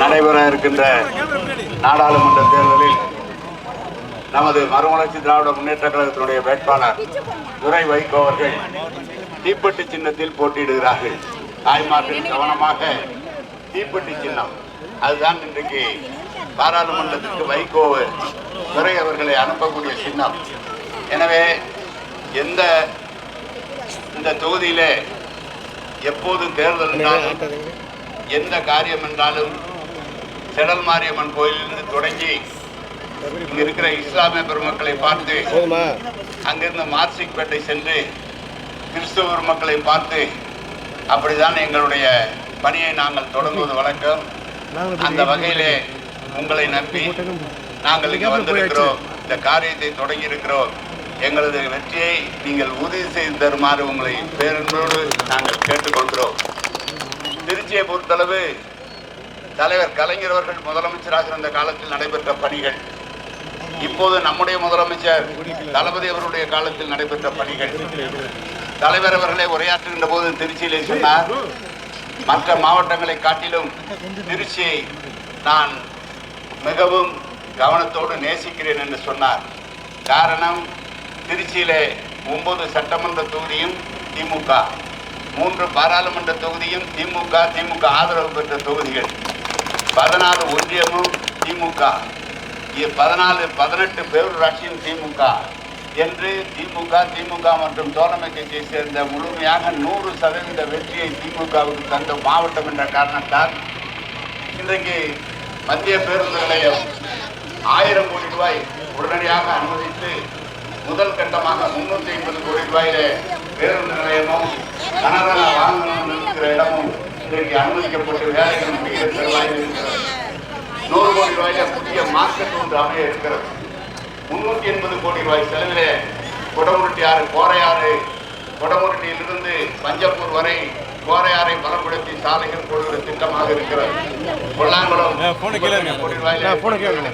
நடைபெற இருக்கின்ற நாடாளுமன்ற தேர்தலில் நமது மறுமலர்ச்சி திராவிட முன்னேற்ற கழகத்தினுடைய வேட்பாளர் துரை வைகோ அவர்கள் தீப்பெட்டி சின்னத்தில் போட்டியிடுகிறார்கள். தாய்மார்கள் கவனமாக தீப்பெட்டி சின்னம். அதுதான் இன்றைக்கு பாராளுமன்றத்திற்கு வைகோ துரை அவர்களை அனுப்பக்கூடிய சின்னம். எனவே எந்த இந்த தொகுதியிலே எப்போது தேர்தல் என்றாலும் எந்த காரியம் என்றாலும் செடல் மாரியம்மன் கோயிலிருந்து தொடங்கி இங்க இருக்கிற இஸ்லாமிய பெருமக்களை பார்த்து அங்கிருந்து மார்சிக்பேட்டை சென்று கிறிஸ்துவ பெருமக்களை பார்த்து அப்படிதான் எங்களுடைய பணியை நாங்கள் தொடங்குவது வழக்கம். அந்த வகையிலே உங்களை நம்பி நாங்கள் இங்கே வந்திருக்கிறோம். இந்த காரியத்தை தொடங்கி இருக்கிறோம் எங்களது வெற்றியை நீங்கள் உறுதி செய்து தருமாறு உங்களை பேரன்போடு நாங்கள் கேட்டுக்கொள்கிறோம். திருச்சியை பொறுத்தளவு தலைவர் கலைஞர் அவர்கள் முதலமைச்சராக இருந்த காலத்தில் நடைபெற்ற பணிகள் இப்போது நம்முடைய முதலமைச்சர் தளபதி அவருடைய காலத்தில் நடைபெற்ற பணிகள். தலைவர் அவர்களை உரையாற்றுகின்ற போது திருச்சியிலே சொன்னார் மற்ற மாவட்டங்களை காட்டிலும் திருச்சியை நான் மிகவும் கவனத்தோடு நேசிக்கிறேன் என்று சொன்னார். காரணம் திருச்சியிலே ஒன்பது சட்டமன்ற தொகுதியும் திமுக மூன்று பாராளுமன்ற தொகுதியும் திமுக திமுக ஆதரவு பெற்ற தொகுதிகள். பதினாறு ஒன்றியமும் திமுக. பதினாலு பதினெட்டு பேரூராட்சியும் திமுக. என்று திமுக திமுக மற்றும் தோழமை கட்சியை சேர்ந்த முழுமையாக நூறு சதவீத வெற்றியை திமுகவுக்கு தந்த மாவட்டம் என்ற காரணத்தால் இன்றைக்கு மத்திய பேருந்து நிலையம் ஆயிரம் கோடி ரூபாய் உடனடியாக அனுமதித்து முதல் கட்டமாக முன்னூத்தி ஐம்பது கோடி ரூபாயில பேருந்து நிலையமும் கனரக வாகனம் இருக்கிற இடமும் இன்றைக்கு அனுமதிக்கப்பட்டு வேலைகள் முடிகிற தருவாயில் இருக்கிறது. நூறு கோடி ரூபாயில புதிய மார்க்கெட் ஒன்று அமைய இருக்கிறது. முன்னூத்தி எண்பது கோடி ரூபாய் செலவிலே குடமுருட்டி ஆறு கோரையாறு குடமுருட்டியிலிருந்து பஞ்சப்பூர் வரை கோரையாறை பலப்படுத்தி சாலைகள் போடுகிற திட்டமாக இருக்கிறது. கொல்லாங்குளம் கோடி ரூபாயிலே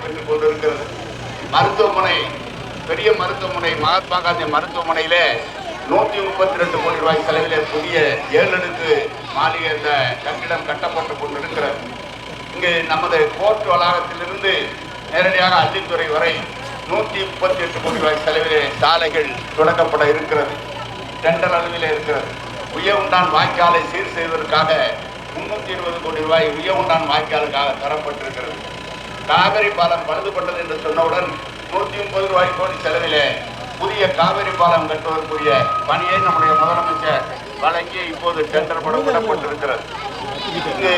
பெற்றுக் கொண்டிருக்கிறது. மருத்துவமனை பெரிய மருத்துவமனை மகாத்மா காந்தி மருத்துவமனையிலே நூற்றி முப்பத்தி ரெண்டு கோடி ரூபாய் செலவிலே புதிய ஏழு அடுக்கு மாளிகை இந்த கட்டிடம் கட்டப்பட்டு கொண்டிருக்கிறது இங்கு நமது கோர்ட் வளாகத்திலிருந்து நேரடியாக அள்ளித்துறை வரை நூற்றி முப்பத்தி எட்டு கோடி ரூபாய் செலவிலே சாலைகள் தொடங்கப்பட இருக்கிறது. டெண்டர் அளவிலே இருக்கிறது. உயவுண்டான் வாய்க்காலை சீர் செய்வதற்காக முன்னூற்றி இருபது கோடி ரூபாய் உயவுண்டான் வாய்க்காலுக்காக தரப்பட்டிருக்கிறது. காவிரி பாலம் பழுதுபட்டது என்று சொன்னவுடன் நூற்றி முப்பது ரூபாய் கோடி செலவிலே காவிரி பாலம் கட்டுவதற்குரிய பணியை நம்முடைய முதலமைச்சர் வழங்கி இப்போது டெண்டர் படம் விடப்பட்டிருக்கிறது இங்கு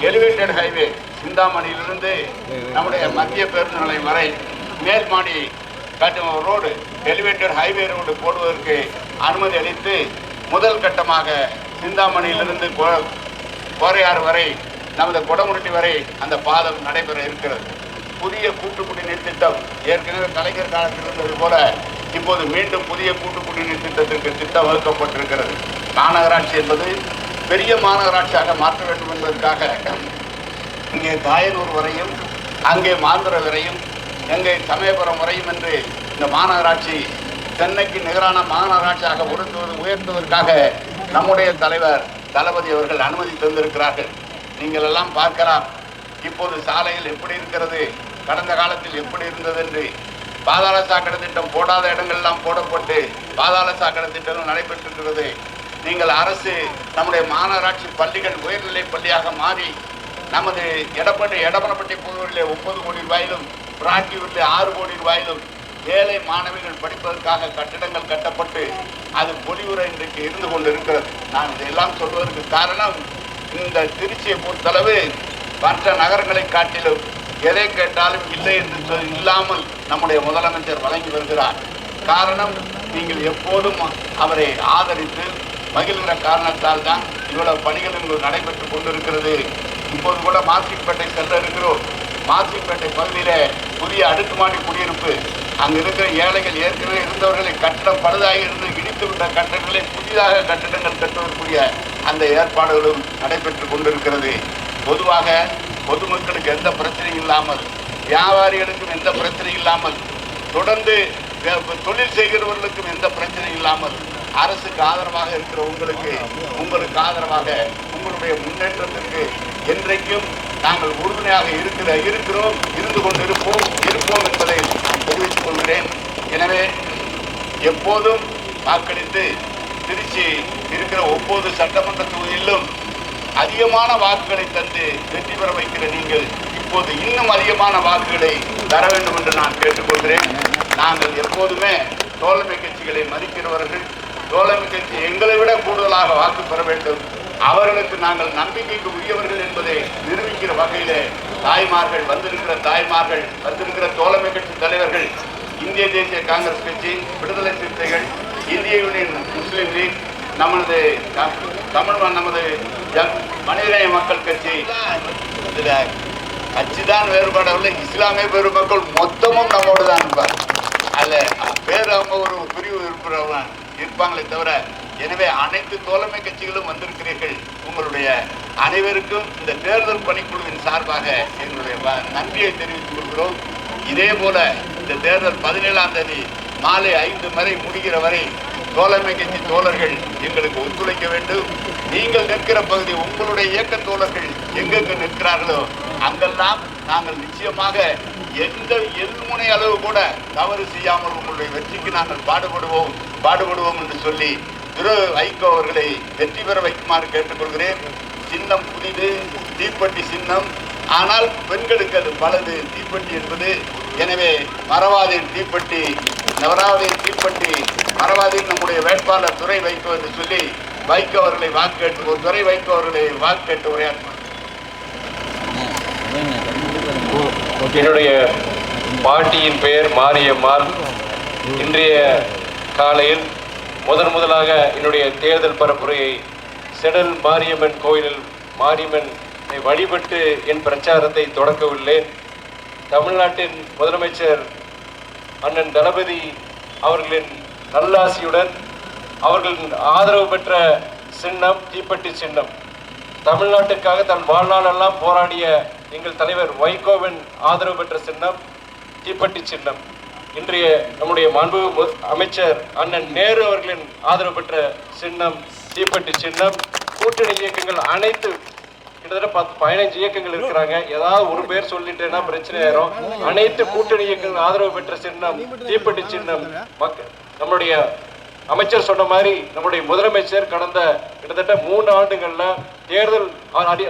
எலிவேட்டட் ஹைவே சிந்தாமணியிலிருந்து நம்முடைய மத்திய பேருந்து நிலையம் வரை மேல்மாடி கட்டும் ரோடு எலிவேட்டட் ஹைவே ரோடு போடுவதற்கு அனுமதி அளித்து முதல் கட்டமாக சிந்தாமணியிலிருந்து கோ- கோரையாறு வரை நமது குடமுருட்டி வரை அந்த பாதம் நடைபெற இருக்கிறது. புதிய கூட்டு குடிநீர் திட்டம் ஏற்கனவே கலைஞர் காலத்தில் இருந்தது போல இப்போது மீண்டும் புதிய கூட்டு குடிநீர் திட்டத்திற்கு திட்டம் வகுக்கப்பட்டிருக்கிறது மாநகராட்சி என்பது பெரிய மாநகராட்சியாக மாற்ற வேண்டும் என்பதற்காக இங்கே தாயனூர் வரையும் அங்கே மாந்திர வரையும் எங்கே சமயபுரம் வரையும் என்று இந்த மாநகராட்சி சென்னைக்கு நிகரான மாநகராட்சியாக உயர்த்துவது உயர்த்துவதற்காக நம்முடைய தலைவர் தளபதி அவர்கள் அனுமதி தந்திருக்கிறார்கள். நீங்கள் எல்லாம் பார்க்கலாம் இப்போது சாலையில் எப்படி இருக்கிறது கடந்த காலத்தில் எப்படி இருந்தது என்று பாதாள சாக்கடை திட்டம் போடாத இடங்கள்லாம் போடப்பட்டு பாதாள சாக்கடை திட்டம் நடைபெற்றிருக்கிறது. நீங்கள் அரசு நம்முடைய மாநகராட்சி பள்ளிகள் உயர்நிலை பள்ளியாக மாறி நமது எடப்பட்டி எடப்பனப்பட்டி பகுதிகளில் ஒன்பது கோடி ரூபாயிலும் பிராட்டியூரில் ஆறு கோடி ரூபாயிலும் ஏழை மாணவிகள் படிப்பதற்காக கட்டிடங்கள் கட்டப்பட்டு அது பொலிவுரை இன்றைக்கு இருந்து கொண்டு இருக்கிறது நான் இதெல்லாம் சொல்வதற்கு காரணம் இந்த திருச்சியை பொறுத்தளவு மற்ற நகரங்களை காட்டிலும் எதை கேட்டாலும் இல்லை என்று சொல் இல்லாமல் நம்முடைய முதலமைச்சர் வழங்கி வருகிறார். காரணம் நீங்கள் எப்போதும் அவரை ஆதரித்து மகிழ்கிற காரணத்தால் தான் இவ்வளவு பணிகள் இங்கு நடைபெற்றுக் கொண்டிருக்கிறது. இப்போது கூட மாசிப்பேட்டை செல்ல இருக்கிறோம். மாசிப்பேட்டை பகுதியில் புதிய அடுக்குமாடி குடியிருப்பு. அங்கு இருக்கிற ஏழைகள் ஏற்கனவே இருந்தவர்களை கட்டடம் பழுதாகி இருந்து இடித்து விட்ட கட்டடங்களை புதிதாக கட்டிடங்கள் கட்டுவதற்குரிய அந்த ஏற்பாடுகளும் நடைபெற்று கொண்டிருக்கிறது. பொதுவாக பொதுமக்களுக்கு எந்த பிரச்சனையும் இல்லாமல் வியாபாரிகளுக்கும் எந்த பிரச்சனையும் இல்லாமல் தொடர்ந்து தொழில் செய்கிறவர்களுக்கும் எந்த பிரச்சனையும் இல்லாமல் அரசுக்கு ஆதரவாக இருக்கிற உங்களுக்கு உங்களுக்கு ஆதரவாக உங்களுடைய முன்னேற்றத்திற்கு என்றைக்கும் நாங்கள் உறுதுணையாக இருக்கிற இருக்கிறோம் இருந்து கொண்டிருப்போம் இருப்போம் என்பதை நான் தெரிவித்துக் கொள்கிறேன். எனவே எப்போதும் வாக்களித்து திருச்சி இருக்கிற ஒவ்வொரு சட்டமன்ற தொகுதியிலும் அதிகமான வாக்குகளை தந்து வெற்றி பெற வைக்கிற நீங்கள் இப்போது இன்னும் அதிகமான வாக்குகளை தர வேண்டும் என்று நான் கேட்டுக்கொள்கிறேன். நாங்கள் எப்போதுமே தோழமை கட்சிகளை மதிக்கிறவர்கள். தோழமை கட்சி எங்களை விட கூடுதலாக வாக்கு பெற வேண்டும். அவர்களுக்கு நாங்கள் நம்பிக்கைக்கு உரியவர்கள் என்பதை நிரூபிக்கிற வகையிலே தாய்மார்கள் வந்திருக்கிற தாய்மார்கள் வந்திருக்கிற தோழமை கட்சி தலைவர்கள் இந்திய தேசிய காங்கிரஸ் கட்சி விடுதலை சிறுத்தைகள் இந்திய யூனியன் முஸ்லீம் லீக் நமது தமிழ் நமது மனிதநேய மக்கள் கட்சி. இதுல கட்சி தான் வேறுபாடவில்லை இஸ்லாமிய பெருமக்கள் மொத்தமும் நம்மோடு தான் இருப்பார் அதில் பேர் அவங்க ஒரு பிரிவு இருப்பவங்க இருப்பாங்களே தவிர எனவே அனைத்து தோழமை கட்சிகளும் வந்திருக்கிறீர்கள். உங்களுடைய அனைவருக்கும் இந்த தேர்தல் பணிக்குழுவின் சார்பாக எங்களுடைய வ- நன்றியை தெரிவித்துக் கொள்கிறோம். இதே போல இந்த தேர்தல் பதினேழாம் தேதி மாலை ஐந்து வரை முடிகிற வரை தோழமை தோழர்கள் எங்களுக்கு ஒத்துழைக்க வேண்டும். நீங்கள் நிற்கிற பகுதி உங்களுடைய இயக்க தோழர்கள் எங்கெங்கு நிற்கிறார்களோ அங்கெல்லாம் நாங்கள் நிச்சயமாக எந்த எல்முனை அளவு கூட தவறு செய்யாமல் உங்களுடைய வெற்றிக்கு நாங்கள் பாடுபடுவோம் பாடுபடுவோம் என்று சொல்லி திரு வைகோ அவர்களை வெற்றி பெற வைக்குமாறு கேட்டுக்கொள்கிறேன். சின்னம் புதிது தீப்பெட்டி சின்னம். ஆனால் பெண்களுக்கு அது பலது. தீப்பெட்டி என்பது எனவே மறவாதீர் தீப்பெட்டி. நவராவதியின் தீப்பெட்டி மறவாதீர் நம்முடைய வேட்பாளர் துறை வைக்கோ என்று சொல்லி வைகோ அவர்களை வாக்கு ஒரு துறை வைகோ அவர்களை வாக்கு கேட்டு உரையாற்றுவார். என்னுடைய பாட்டியின் பெயர் மாரியம்மாள். இன்றைய காலையில் முதன் முதலாக என்னுடைய தேர்தல் பரப்புரையை செடல் மாரியம்மன் கோயிலில் மாரியம்மன் வழிபட்டு என் பிரச்சாரத்தை தொடக்கவில்லை தமிழ்நாட்டின் முதலமைச்சர் அண்ணன் தளபதி அவர்களின் நல்லாசியுடன் அவர்களின் ஆதரவு பெற்ற சின்னம் தீப்பெட்டி சின்னம். தமிழ்நாட்டுக்காக தன் வாழ்நாளெல்லாம் போராடிய எங்கள் தலைவர் வைகோவின் ஆதரவு பெற்ற சின்னம் தீப்பெட்டி சின்னம். இன்றைய நம்முடைய மாண்பு அமைச்சர் அண்ணன் நேரு அவர்களின் ஆதரவு பெற்ற சின்னம் தீப்பெட்டி சின்னம் கூட்டணி இயக்கங்கள் அனைத்து கிட்டத்தட்ட பத்து பதினஞ்சு இயக்கங்கள் இருக்கிறாங்க. ஏதாவது ஒரு பேர் சொல்லிட்டேன்னா பிரச்சனை ஆயிரும்? அனைத்து கூட்டணி இயக்கங்கள் ஆதரவு பெற்ற சின்னம் தீப்பெட்டி சின்னம். மக்கள் நம்மளுடைய அமைச்சர் சொன்ன மாதிரி நம்முடைய முதலமைச்சர் கடந்த கிட்டத்தட்ட மூன்று ஆண்டுகள்ல தேர்தல்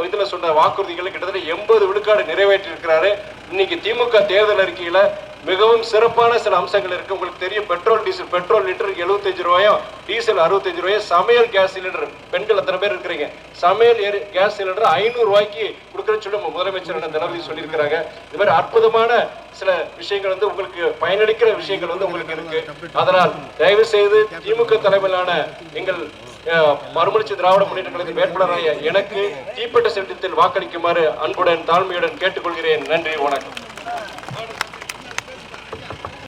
இதுல சொன்ன வாக்குறுதிகளை கிட்டத்தட்ட எண்பது விழுக்காடு நிறைவேற்றி இருக்கிறாரு இன்னைக்கு திமுக தேர்தல் அறிக்கையில மிகவும் சிறப்பான சில அம்சங்கள் இருக்கு. உங்களுக்கு தெரியும் பெட்ரோல் டீசல் பெட்ரோல் லிட்டர் 75 ரூபாயும் டீசல் 65 ரூபாயும் சமையல் கேஸ் சிலிண்டர். பெண்கள் அத்தனை பேர் இருக்கிறீங்க. சமையல் கேஸ் சிலிண்டர் ஐநூறு ரூபாய்க்கு கொடுக்குறேன்னு சொல்லி முதலமைச்சர் தளபதி சொல்லியிருக்கிறாங்க. இது மாதிரி அற்புதமான சில விஷயங்கள் வந்து உங்களுக்கு பயனளிக்கிற விஷயங்கள் வந்து உங்களுக்கு இருக்கு. அதனால் தயவு செய்து திமுக தலைமையிலான எங்கள் அஹ், மறுமலர்ச்சி திராவிட முன்னேற்ற கழக வேட்பாளராக எனக்கு தீப்பட்ட சட்டத்தில் வாக்களிக்குமாறு அன்புடன் தாழ்மையுடன் கேட்டுக்கொள்கிறேன். நன்றி வணக்கம்.